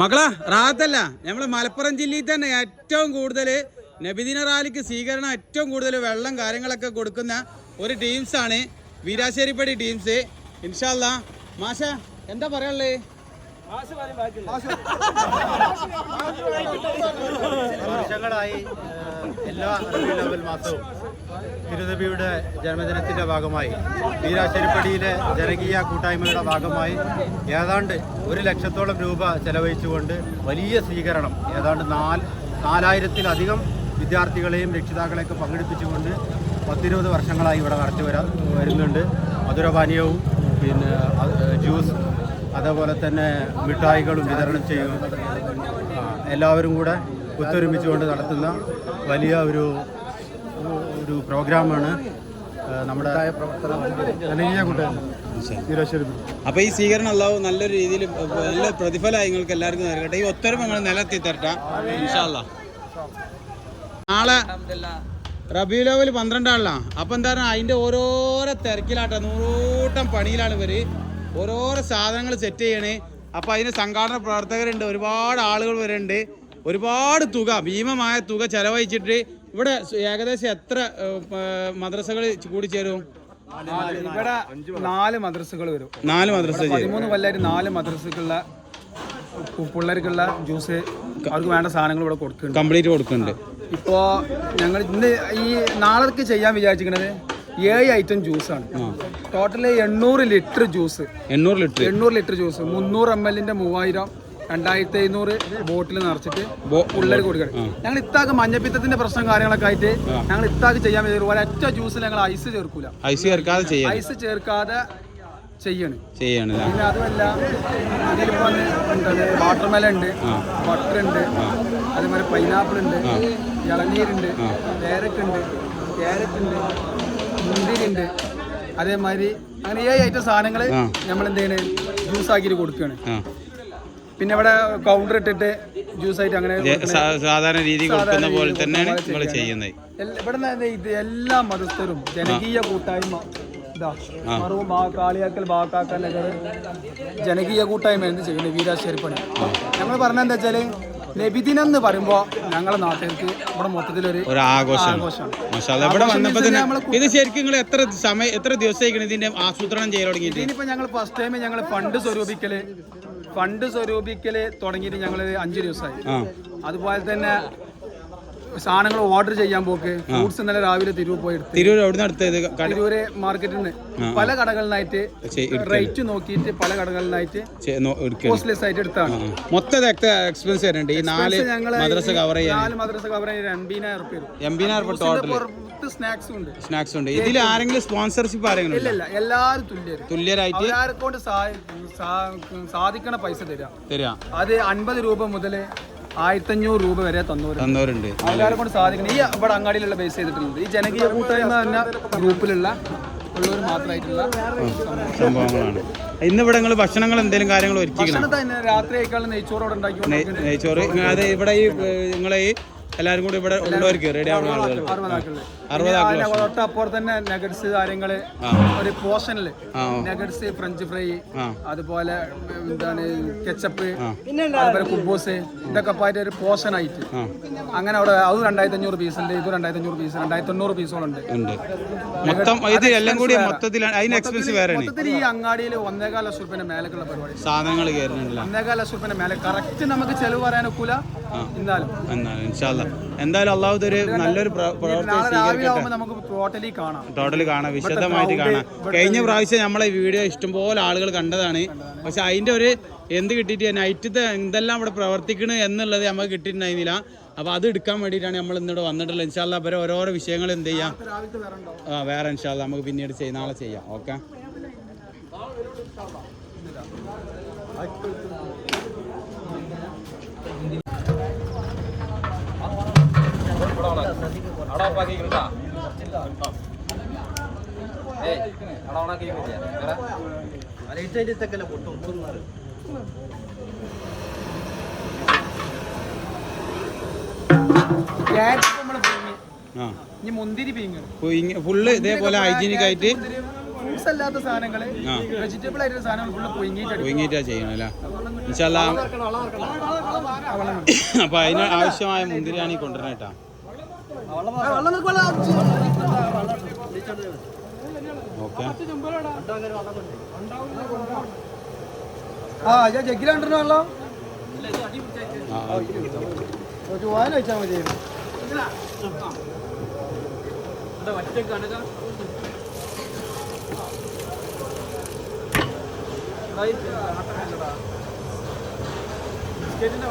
മക്കളാ റാത്തല്ല നമ്മൾ മലപ്പുറം ജില്ലയിൽ തന്നെ ഏറ്റവും കൂടുതൽ നബിദിന റാലിക്ക് സ്വീകരണം ഏറ്റവും കൂടുതൽ വെള്ളം കാര്യങ്ങളൊക്കെ കൊടുക്കുന്ന ഒരു ടീംസാണ്. വീരാശ്ശേരിപ്പടി ടീംസ്. ഇൻഷാല്ല മാഷ എന്താ പറയാനുള്ളത് വർഷങ്ങളായി എല്ലാ അവ്വൽ മാസവും തിരുനബിയുടെ ജന്മദിനത്തിന്റെ ഭാഗമായി വീരാശ്ശേരിപ്പടിയിലെ ജനകീയ കൂട്ടായ്മയുടെ ഭാഗമായി ഏതാണ്ട് ഒരു ലക്ഷത്തോളം രൂപ ചെലവഴിച്ചുകൊണ്ട് വലിയ സ്വീകരണം ഏതാണ്ട് നാല് നാലായിരത്തിലധികം വിദ്യാർത്ഥികളെയും രക്ഷിതാക്കളെയൊക്കെ പങ്കെടുപ്പിച്ചുകൊണ്ട് പത്തിരുപത് വർഷങ്ങളായി ഇവിടെ നടത്തി വരാ വരുന്നുണ്ട്. മധുരപാനീയവും പിന്നെ ജ്യൂസ് അതേപോലെ തന്നെ മിഠായികളും വിതരണം ചെയ്യും. എല്ലാവരും കൂടെ ഒത്തൊരുമിച്ചുകൊണ്ട് നടത്തുന്ന വലിയ ഒരു ഒരു പ്രോഗ്രാമാണ് നമ്മുടെ അപ്പൊ ഈ സ്വീകരണം അല്ലാവും നല്ല രീതിയിൽ നല്ല പ്രതിഫലമായി നിങ്ങൾക്ക് എല്ലാവർക്കും നൽകട്ടെ. ഈ ഒത്തൊരുമ നിങ്ങൾ നിലത്തി തരട്ടെ നാളെ റബി ലെവൽ പന്ത്രണ്ടാണല്ലോ അപ്പൊ എന്താ പറയുക അതിന്റെ ഓരോരോ തിരക്കിലാട്ടെ നൂറൂട്ടം പണിയിലാണ് ഇവർ. ഓരോരോ സാധനങ്ങൾ സെറ്റ് ചെയ്യണേ. അപ്പൊ അതിന് സംഘാടന പ്രവർത്തകരുണ്ട് ഒരുപാട് ആളുകൾ വരുന്നുണ്ട്. ഒരുപാട് തുക ഭീമമായ തുക ചെലവഴിച്ചിട്ട് ഇവിടെ ഏകദേശം എത്ര മദ്രസകൾ കൂടിച്ചേരും ഇവിടെ നാല് മദ്രസകൾ വരും. നാല് മദ്രസ പതിമൂന്ന് കൊല്ലായിട്ട് നാല് മദ്രസക്കുള്ള പിള്ളേർക്കുള്ള ജ്യൂസ് അവർക്ക് വേണ്ട സാധനങ്ങൾ ഇവിടെ കൊടുക്കുന്നുണ്ട്. കംപ്ലീറ്റ് കൊടുക്കുന്നുണ്ട്. ഇപ്പോ ഞങ്ങൾ ഇന്ന് ഈ നാളേക്ക് ചെയ്യാൻ വിചാരിച്ചിരിക്കുന്നത് ഏഴ് ഐറ്റം ജ്യൂസാണ് ടോട്ടൽ എണ്ണൂറ് ലിറ്റർ ജ്യൂസ് എണ്ണൂറ് ലിറ്റർ. എണ്ണൂറ് ലിറ്റർ ജ്യൂസ് മുന്നൂറ് എം എല്ലിന്റെ മൂവായിരം രണ്ടായിരത്തി എഴുന്നൂറ് ബോട്ടിൽ നിറച്ചിട്ട് ഉള്ളിൽ പിള്ളേർ കൊടുക്കണം. ഞങ്ങൾ ഇത്താക്ക് മഞ്ഞപ്പിത്തത്തിന്റെ പ്രശ്നം കാര്യങ്ങളൊക്കെ ആയിട്ട് ഞങ്ങൾ ഇത്താക്ക് ചെയ്യാൻ ഒരൊറ്റ ജ്യൂസിൽ ഞങ്ങൾ ഐസ് ചേർക്കൂല. ഐസ് ചേർക്കാതെ ചെയ്യാം ഐസ് ചേർക്കാതെ ചെയ്യണ്. ചെയ്യാണ് പിന്നെ അതുമല്ല വാട്ടർ എന്താണ് വാട്ടർമെലൻ ഉണ്ട് ബട്ടർ ഉണ്ട് അതേമാതിരി പൈനാപ്പിൾ ഉണ്ട് ഇളനീരുണ്ട് ക്യാരറ്റ് ഉണ്ട് ക്യാരറ്റ് ഉണ്ട് മുന്തിരി ഉണ്ട് അതേമാതിരി അങ്ങനെ ഏഴ് ഐറ്റം സാധനങ്ങൾ നമ്മൾ എന്ത് ചെയ്യണേ ജ്യൂസ് ആക്കിയിട്ട് കൊടുക്കുകയാണ് പിന്നെ ഇവിടെ കൗണ്ടർ ഇട്ടിട്ട് ജ്യൂസ് ആയിട്ട് അങ്ങനെ സാധാരണ രീതി കൊടുക്കുന്ന പോലെ തന്നെയാണ് നമ്മൾ ചെയ്യുന്നത്. ഇവിടെ ഇത് എല്ലാ മതസ്ഥരും ജനകീയ കൂട്ടായ്മ മറവും കാളിയാക്കൽ ബാക്കാക്കൽ ജനകീയ കൂട്ടായ്മ എന്ത് ചെയ്യുന്നത് വീരാശ്ശേരിപ്പണി നമ്മൾ പറഞ്ഞെന്താ വെച്ചാൽ നബിദിനം എന്ന് പറയുമ്പോ ഞങ്ങളെ നാട്ടുകാർക്ക് ഇവിടെ മൊത്തത്തിലൊരു ഒരു ആഘോഷമാണ്. ഇവിടെ വന്നപ്പോൾ തന്നെ ഇത് ശരിക്കും നിങ്ങൾ എത്ര സമയം എത്ര ദിവസമായിരിക്കണം ഇതിന്റെ ആസൂത്രണം ചെയ്യാൻ തുടങ്ങിയിട്ട്? ഇതിനിപ്പോ ഞങ്ങൾ ഫസ്റ്റ് ടൈം ഞങ്ങൾ ഫണ്ട് സ്വരൂപിക്കൽ ഫണ്ട് സ്വരൂപിക്കൽ തുടങ്ങിയിട്ട് ഞങ്ങൾ അഞ്ച് ദിവസമായി. അതുപോലെ തന്നെ സാധനങ്ങൾ ഓർഡർ ചെയ്യാൻ പോക്ക്. ഫ്രൂട്ട്സ് ഇന്നലെ രാവിലെ തിരുവ് പോയി എടുത്ത്. തിരൂർ എവിടെ അടുത്തത് കട തിരൂര് മാർക്കറ്റിൽ നിന്ന് പല കടകളിലായിട്ട് റേറ്റ് നോക്കിയിട്ട് പല കടകളിലായിട്ട് കോസ്റ്റ്ലെസ് ആയിട്ട് എടുത്താണ്. മൊത്തം എക്സ്പെൻസ് വരുന്നുണ്ട്. ഈ നാല് മദ്രസ കവർ ചെയ്യാൻ. നാല് മദ്രസ കവർ ചെയ്യാൻ എൺപതിനായിരം റുപ്യ എംബിനാർ ടോട്ടൽ സ്നാക്സ് ഉണ്ട്. സ്നാക്സ് ഉണ്ട്. ഇതിൽ ആരെങ്കിലും സ്പോൺസർഷിപ്പ് ആരെങ്കിലും ഇല്ല എല്ലാവരും തുല്യര്. തുല്യരായിട്ട് സാധിക്കണ പൈസ തരാം. തരാം. അത് അൻപത് രൂപ മുതൽ ആയിരത്തഞ്ഞൂറ് രൂപ വരെ തന്നവരുണ്ട്. ആൾക്കാരെ കൊണ്ട് സാധിക്കണം ഈ ഇവിടെ അങ്ങാടിയിലുള്ള ബേസ് ചെയ്തിട്ടുള്ളത് ഈ ജനകീയ കൂട്ടായ്മ എന്ന ഗ്രൂപ്പിലുള്ള ഉള്ളവർ മാത്രമായിട്ടുള്ള സംഭവങ്ങളാണ്. ഇന്ന് ഇവിടെ നിങ്ങൾ ഭക്ഷണങ്ങൾ എന്തെങ്കിലും കാര്യങ്ങൾ ഒരുക്കി രാത്രി ആയിക്കാളും നെയ്ച്ചോറോടെ ഉണ്ടാക്കി നെയ്ച്ചോറ്. അത് ഇവിടെ ഈ നിങ്ങളെ ഈ എല്ലാവരും കൂടി ഇവിടെ ഉള്ളവർക്ക് റെഡി ആവുന്ന ആളുകൾ അറുപതാക്കൾ അറുപതാക്കൾ അതിന്റെ തൊട്ടപ്പുറത്ത് തന്നെ നഗറ്റ്സ് കാര്യങ്ങൾ ഒരു പോർഷനിൽ നഗറ്റ്സ് ഫ്രഞ്ച് ഫ്രൈ അതുപോലെ എന്താണ് കെച്ചപ്പ് അതുപോലെ കുബൂസ് ഇതൊക്കെ പോയിട്ട് ഒരു പോർഷൻ ആയിട്ട്. അങ്ങനെ അവിടെ അത് രണ്ടായിരത്തി അഞ്ഞൂറ് പീസ് ഉണ്ട് ഇത് രണ്ടായിരത്തി അഞ്ഞൂറ് പീസ് രണ്ടായിരത്തി തൊണ്ണൂറ് പീസുകളുണ്ട് ഉണ്ട്. ഉണ്ട് മൊത്തം ഇത് എല്ലാം കൂടി മൊത്തത്തിൽ അതിന് എക്സ്പെൻസ് മൊത്തത്തിൽ ഈ അങ്ങാടിയിൽ ഒന്നേകാൽ ലക്ഷം റുപ്യന്റെ മേലേക്കുള്ള പരിപാടി. സാധനങ്ങൾ ഒന്നേകാല ഒന്നേകാൽ ലക്ഷം റുപ്യന്റെ മേലെ. കറക്റ്റ് നമുക്ക് ചെലവ് പറയാനൊക്കില്ല എന്നാലും എന്നാലും ഇൻഷാല്ല എന്തായാലും അള്ളാഹു ഒരു നല്ലൊരു ടോട്ടലി കാണാം. വിശദമായിട്ട് കാണാം. കഴിഞ്ഞ പ്രാവശ്യം നമ്മളെ വീഡിയോ ഇഷ്ടംപോലെ ആളുകൾ കണ്ടതാണ്. പക്ഷെ അതിന്റെ ഒരു എന്ത് കിട്ടിയിട്ട് നൈറ്റത്തെ എന്തെല്ലാം ഇവിടെ പ്രവർത്തിക്കണ് എന്നുള്ളത് നമുക്ക് കിട്ടിയിട്ടുണ്ടായിരുന്നില്ല. അപ്പോൾ അത് എടുക്കാൻ വേണ്ടിയിട്ടാണ് നമ്മൾ ഇന്നിവിടെ വന്നിട്ടുള്ളത്. ഇൻഷാല്ല അവരെ ഓരോരോ വിഷയങ്ങൾ എന്ത് ചെയ്യാം? ആ വേറെ ഇൻഷാല്ല നമുക്ക് പിന്നീട് ചെയ്യാം. നാളെ ചെയ്യാം. ഓക്കെ? ക്യാരറ്റ് നമ്മൾ പീങ്ങി ആ. ഇനി മുന്തിരി പീങ്ങണം ഫുള്ള് ഇതേപോലെ ഹൈജീനിക് ആയിട്ട് ഫ്രൂട്ട്സ് അല്ലാത്ത സാധനങ്ങൾ വെജിറ്റബിൾ ആയിട്ടുള്ള സാധനങ്ങൾ ഫുള്ള് പൊയിങ്ങിയിട്ട് ചെയ്യണം അല്ലേ? അപ്പൊ അതിന് ആവശ്യമായ മുന്തിരിയാണ് ഈ കൊണ്ടുവരണ കേട്ടാ ഓക്കെ. ആ ഞാൻ ജഗ്ഗിലുണ്ടോ വെള്ളം. ആ ചുവാൻ വെച്ചാൽ മതി.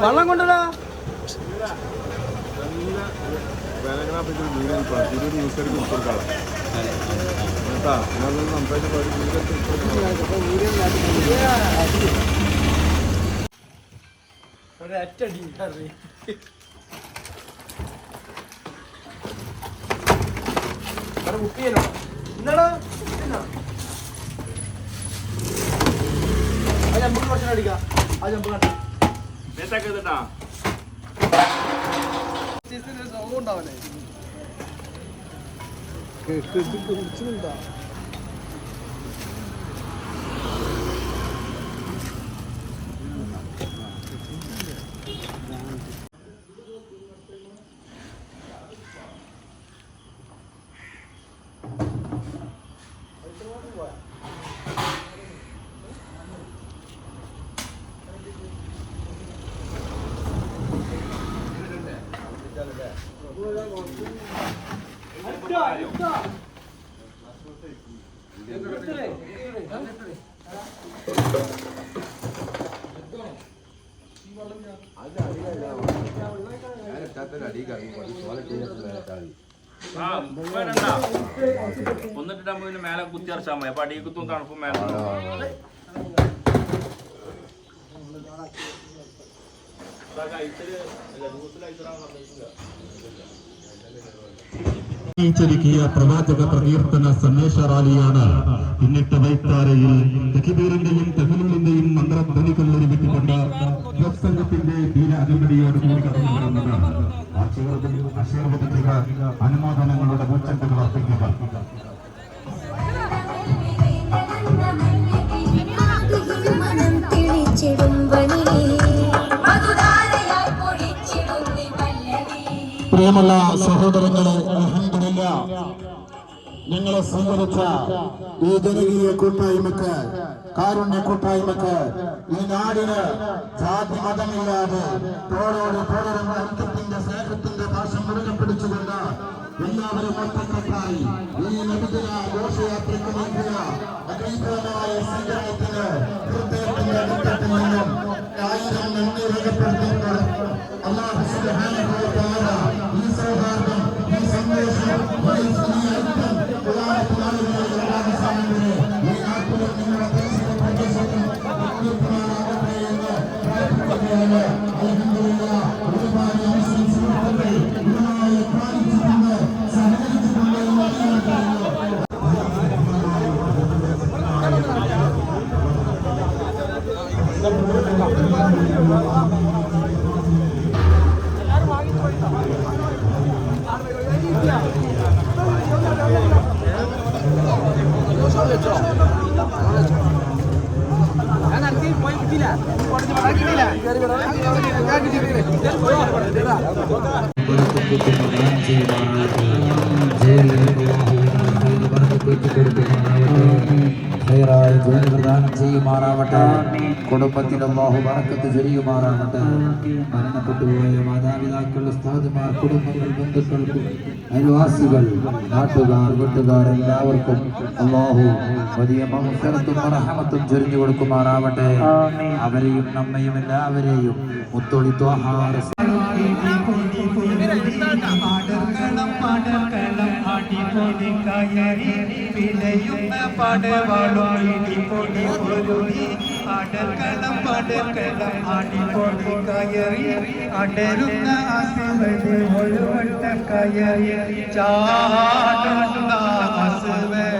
വെള്ളം കൊണ്ടുവരാ. ഒരറ്റടി ബുക്ക് ചെയ്യണോ എന്നാടാ ആ ജമ്പ് കുറച്ചു അടിക്കാം. ആ ജമ്പ് കണ്ട? സൗണ്ട് കേട്ടിട്ട് കുടിച്ചിട്ടുണ്ടാ ഒന്നിട്ടാകുമ്പോ പിന്നെ മേലെ കുത്തി അറച്ചാൽ മതി. അപ്പൊ അടിയിൽ കുത്തും തണുപ്പും മേലെ. പ്രവാചക പ്രകീർത്തന സന്ദേശ റാലിയാണ് പിന്നിട്ട വൈത്താരയിൽ തെക്കിബീറിന്റെയും തെഹിലിന്റെയും മന്ത്രധ്വനികൾ ഒരുമിച്ചുകൊണ്ട് സംഘത്തിന്റെ ധീര അനുമതിയോടുകൂടി കൂടി കടന്നു വരുന്നത്. ആശീർവദിക്കുക അനുമോദനങ്ങളുടെ പ്രിയമുള്ള സഹോദരങ്ങളെ അൽഹംദുലില്ല ഞങ്ങളെ സംബന്ധിച്ച ഈ ജനകീയ കൂട്ടായ്മക്ക് കാരുണ്യ കൂട്ടായ്മക്ക് ഈ നാടിന് ജാതി മതമില്ലാതെ തോളോട് തോളരുന്ന ഐക്യത്തിന്റെ സ്നേഹത്തിന്റെ ഭാഷ മുറുകെ പിടിച്ചുകൊണ്ട് എല്ലാവരും ഒറ്റക്കെട്ടായി ഈ നബിദിന ഘോഷയാത്രയ്ക്ക് നൽകിയ അഗ്രീകരമായ സ്വീകരണത്തിന് ഹൃദയത്തിന്റെ അടിത്തട്ടിൽ നിന്നും ആയിരം നന്ദി രേഖപ്പെടുത്തിയിട്ട് ありがとうございます。ചെയ്യുമാറാവട്ടെ കുടുംബത്തിൽ അള്ളാഹു വറക്കത്ത് ചൊരിയുമാറാവട്ടെ മരണപ്പെട്ടുപോയ മാതാപിതാക്കൾ ഉസ്താദുമാർ കുടുംബങ്ങൾ ബന്ധുക്കൾ അയൽവാസികൾ നാട്ടുകാർ വീട്ടുകാർ എല്ലാവർക്കും അള്ളാഹു വലിയ മഹസരത്തും റഹമത്തും ചൊരിഞ്ഞു കൊടുക്കുമാറാവട്ടെ അവരെയും നമ്മയും എല്ലാവരെയും മുത്തൊളി ത്വാഹാർ പാടർക്കണം പാടർക്കണം അടിപൊളി കയറി പിടയുന്ന പടവാളും ഇടിപൊടി പൊരുതി അടക്കണം പടക്കണം അടിപൊളി കയറി അടരുന്ന അസുവതി ഒഴുവട്ട കയറി ചാടുന്ന അസുവതി